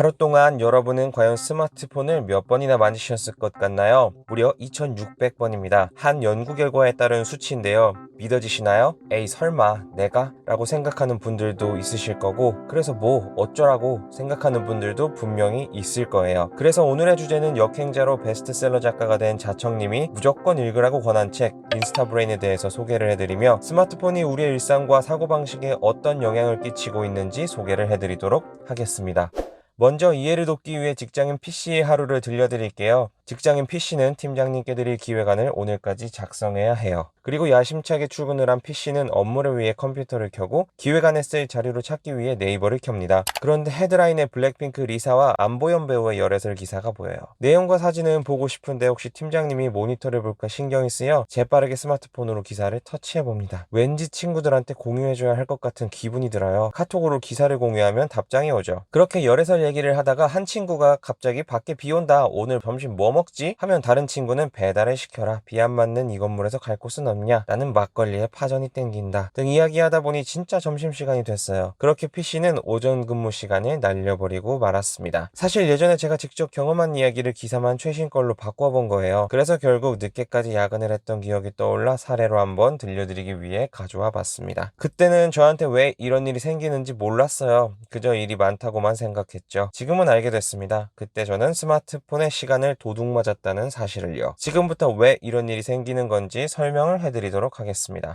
하루 동안 여러분은 과연 스마트폰을 몇 번이나 만지셨을 것 같나요? 무려 2600번입니다. 한 연구 결과에 따른 수치인데요. 믿어지시나요? 에이 설마 내가? 라고 생각하는 분들도 있으실 거고 그래서 뭐 어쩌라고 생각하는 분들도 분명히 있을 거예요. 그래서 오늘의 주제는 역행자로 베스트셀러 작가가 된 자청님이 무조건 읽으라고 권한 책 인스타브레인에 대해서 소개를 해드리며 스마트폰이 우리의 일상과 사고방식에 어떤 영향을 끼치고 있는지 소개를 해드리도록 하겠습니다. 먼저 이해를 돕기 위해 직장인 PC의 하루를 들려드릴게요. 직장인 PC는 팀장님께 드릴 기획안을 오늘까지 작성해야 해요. 그리고 야심차게 출근을 한 PC는 업무를 위해 컴퓨터를 켜고 기획안에 쓸 자료를 찾기 위해 네이버를 켭니다. 그런데 헤드라인에 블랙핑크 리사와 안보현 배우의 열애설 기사가 보여요. 내용과 사진은 보고 싶은데 혹시 팀장님이 모니터를 볼까 신경이 쓰여 재빠르게 스마트폰으로 기사를 터치해봅니다. 왠지 친구들한테 공유해줘야 할 것 같은 기분이 들어요. 카톡으로 기사를 공유하면 답장이 오죠. 그렇게 열애설 얘기를 하다가 한 친구가 갑자기 밖에 비 온다. 오늘 점심 뭐 먹 지? 하면 다른 친구는 배달을 시켜라. 비 안 맞는 이 건물에서 갈 곳은 없냐? 나는 막걸리에 파전이 땡긴다. 등 이야기하다 보니 진짜 점심시간이 됐어요. 그렇게 PC는 오전 근무 시간을 날려버리고 말았습니다. 사실 예전에 제가 직접 경험한 이야기를 기사만 최신 걸로 바꿔본 거예요. 그래서 결국 늦게까지 야근을 했던 기억이 떠올라 사례로 한번 들려드리기 위해 가져와 봤습니다. 그때는 저한테 왜 이런 일이 생기는지 몰랐어요. 그저 일이 많다고만 생각했죠. 지금은 알게 됐습니다. 그때 저는 스마트폰의 시간을 도둑 맞았다는 사실을요. 지금부터 왜 이런 일이 생기는 건지 설명을 해드리도록 하겠습니다.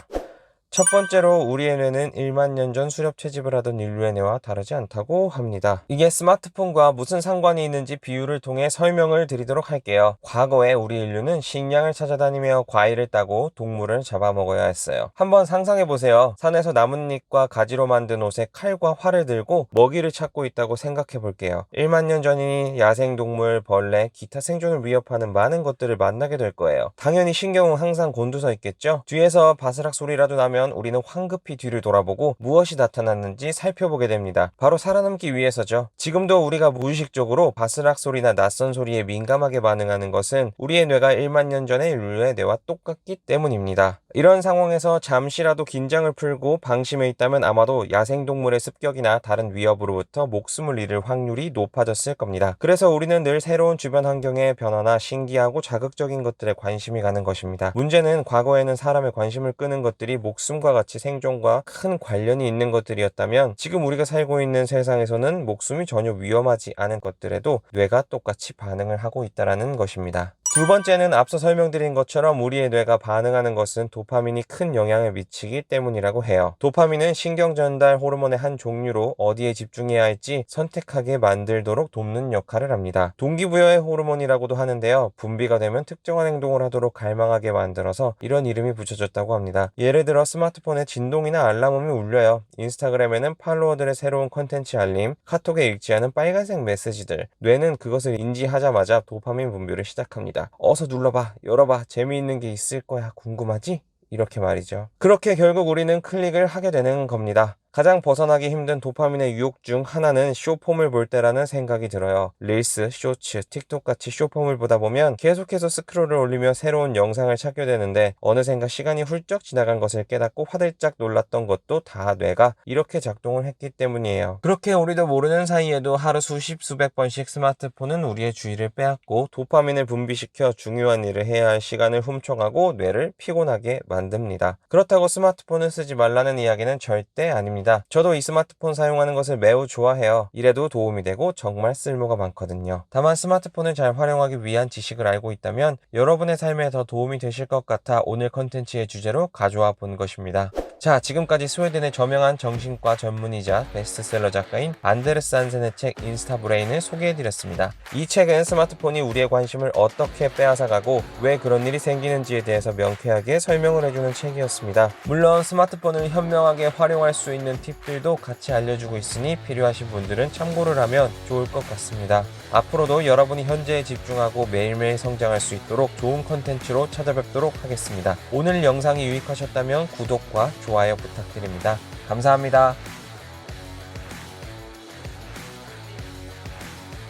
첫 번째로 우리의 뇌는 1만 년 전 수렵 채집을 하던 인류의 뇌와 다르지 않다고 합니다. 이게 스마트폰과 무슨 상관이 있는지 비유를 통해 설명을 드리도록 할게요. 과거에 우리 인류는 식량을 찾아다니며 과일을 따고 동물을 잡아먹어야 했어요. 한번 상상해보세요. 산에서 나뭇잎과 가지로 만든 옷에 칼과 활을 들고 먹이를 찾고 있다고 생각해 볼게요. 1만 년 전이니 야생동물, 벌레, 기타 생존을 위협하는 많은 것들을 만나게 될 거예요. 당연히 신경은 항상 곤두서 있겠죠? 뒤에서 바스락 소리라도 나면 우리는 황급히 뒤를 돌아보고 무엇이 나타났는지 살펴보게 됩니다. 바로 살아남기 위해서죠. 지금도 우리가 무의식적으로 바스락 소리나 낯선 소리에 민감하게 반응하는 것은 우리의 뇌가 1만 년 전의 인류의 뇌와 똑같기 때문입니다. 이런 상황에서 잠시라도 긴장을 풀고 방심해 있다면 아마도 야생동물의 습격이나 다른 위협으로부터 목숨을 잃을 확률이 높아졌을 겁니다. 그래서 우리는 늘 새로운 주변 환경의 변화나 신기하고 자극적인 것들에 관심이 가는 것입니다. 문제는 과거에는 사람의 관심을 끄는 것들이 목숨 과 같이 생존과 큰 관련이 있는 것들이었다면 지금 우리가 살고 있는 세상에서는 목숨이 전혀 위험하지 않은 것들에도 뇌가 똑같이 반응을 하고 있다는 것입니다. 두 번째는 앞서 설명드린 것처럼 우리의 뇌가 반응하는 것은 도파민이 큰 영향을 미치기 때문이라고 해요. 도파민은 신경 전달 호르몬의 한 종류로 어디에 집중해야 할지 선택하게 만들도록 돕는 역할을 합니다. 동기부여의 호르몬이라고도 하는데요. 분비가 되면 특정한 행동을 하도록 갈망하게 만들어서 이런 이름이 붙여졌다고 합니다. 예를 들어 스마트폰에 진동이나 알람음이 울려요. 인스타그램에는 팔로워들의 새로운 컨텐츠 알림, 카톡에 읽지 않은 빨간색 메시지들. 뇌는 그것을 인지하자마자 도파민 분비를 시작합니다. 어서 눌러봐, 열어봐, 재미있는 게 있을 거야, 궁금하지? 이렇게 말이죠. 그렇게 결국 우리는 클릭을 하게 되는 겁니다. 가장 벗어나기 힘든 도파민의 유혹 중 하나는 쇼폼을 볼 때라는 생각이 들어요. 릴스, 쇼츠, 틱톡 같이 쇼폼을 보다 보면 계속해서 스크롤을 올리며 새로운 영상을 찾게 되는데 어느샌가 시간이 훌쩍 지나간 것을 깨닫고 화들짝 놀랐던 것도 다 뇌가 이렇게 작동을 했기 때문이에요. 그렇게 우리도 모르는 사이에도 하루 수십 수백 번씩 스마트폰은 우리의 주의를 빼앗고 도파민을 분비시켜 중요한 일을 해야 할 시간을 훔쳐가고 뇌를 피곤하게 만듭니다. 그렇다고 스마트폰을 쓰지 말라는 이야기는 절대 아닙니다. 저도 이 스마트폰 사용하는 것을 매우 좋아해요. 이래도 도움이 되고 정말 쓸모가 많거든요. 다만 스마트폰을 잘 활용하기 위한 지식을 알고 있다면 여러분의 삶에 더 도움이 되실 것 같아 오늘 컨텐츠의 주제로 가져와 본 것입니다. 자, 지금까지 스웨덴의 저명한 정신과 전문의자 베스트셀러 작가인 안데르스 한센의 책 인스타 브레인을 소개해드렸습니다. 이 책은 스마트폰이 우리의 관심을 어떻게 빼앗아가고 왜 그런 일이 생기는지에 대해서 명쾌하게 설명을 해주는 책이었습니다. 물론 스마트폰을 현명하게 활용할 수 있는 팁들도 같이 알려주고 있으니 필요하신 분들은 참고를 하면 좋을 것 같습니다. 앞으로도 여러분이 현재에 집중하고 매일매일 성장할 수 있도록 좋은 컨텐츠로 찾아뵙도록 하겠습니다. 오늘 영상이 유익하셨다면 구독과 좋아요 부탁드립니다. 감사합니다.